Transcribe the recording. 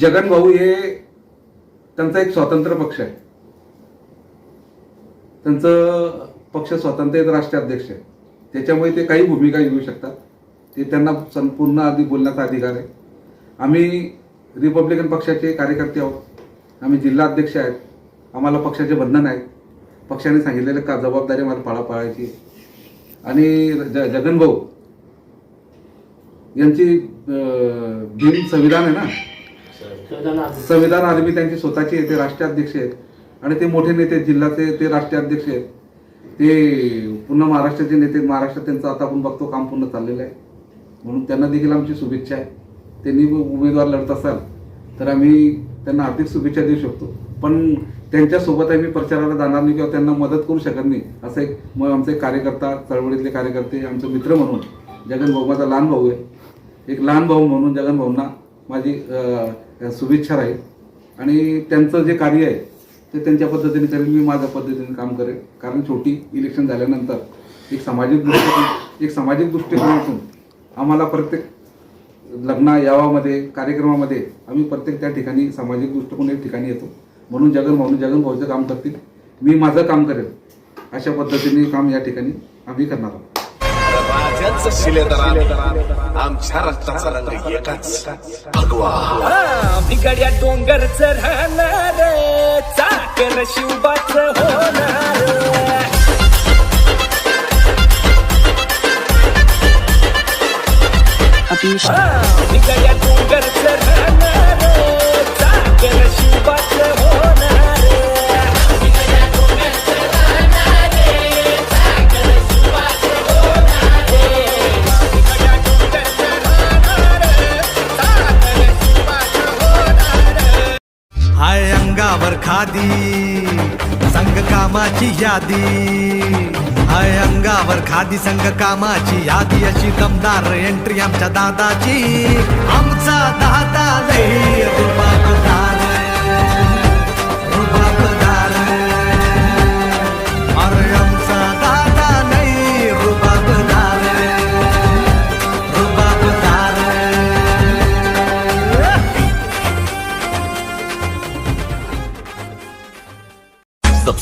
जगन भाऊ हे त्यांचा एक स्वतंत्र पक्ष आहे. त्यांचं पक्ष स्वतंत्र राष्ट्रीय राष्ट्राध्यक्ष आहे. त्याच्यामुळे ते काही भूमिका घेऊ शकतात. ते त्यांना संपूर्ण आधी बोलण्याचा अधिकार आहे. आम्ही रिपब्लिकन पक्षाचे कार्यकर्ते आहोत. आम्ही जिल्हा अध्यक्ष आहेत. आम्हाला पक्षाचे बंधन आहेत. पक्षाने सांगितलेलं का जबाबदारी आम्हाला पाळा पाळायची आणि ज जगन भाऊ यांची भीम संविधान आहे ना? संविधान आर्मी त्यांची स्वतःची आहे ते राष्ट्राध्यक्ष आहेत. आणि ते मोठे नेते जिल्ह्याचे ते राष्ट्राध्यक्ष आहेत. ते पुन्हा महाराष्ट्राचे नेते महाराष्ट्रात त्यांचं आता आपण बघतो काम पूर्ण चाललेलं आहे. म्हणून त्यांना देखील आमची शुभेच्छा आहे. त्यांनी उमेदवार लढत असाल तर आम्ही त्यांना हार्दिक शुभेच्छा देऊ शकतो. पण त्यांच्यासोबत आम्ही प्रचाराला जाणार नाही किंवा त्यांना मदत करू शकत नाही असं एक मग आमचे एक कार्यकर्ता चळवळीतले कार्यकर्ते आमचे मित्र म्हणून जगन भाऊ माझा लहान भाऊ आहे. एक लहान भाऊ म्हणून जगन भाऊंना माझी शुभेच्छा राहील. आणि त्यांचं जे कार्य आहे ते त्यांच्या पद्धतीने करेल मी माझ्या पद्धतीने काम करेल. कारण शेवटी इलेक्शन झाल्यानंतर एक सामाजिक दृष्टिकोन एक सामाजिक दृष्टिकोनातून आम्हाला प्रत्येक लग्न यावामध्ये कार्यक्रमामध्ये आम्ही प्रत्येक त्या ठिकाणी सामाजिक दृष्टिकोन एक ठिकाणी येतो. म्हणून जगन भाऊ जगन भाऊचं काम करतील. मी माझं काम करेल. अशा पद्धतीने काम या ठिकाणी आम्ही करणार आहोत. आमच्या रक्ताचा रंग एकाच. भगवा. आम्ही गड्या डोंगरच राहणार चाकर शिवबाच होणार. आम्ही गड्या डोंगरच राहणार चाकर शिवबाच अंगावर खादी संग कामाची यादी. आय अंगावर खादी संग कामाची यादी. अशी दमदार एंट्री आमच्या दादाची. आमचा दादा लई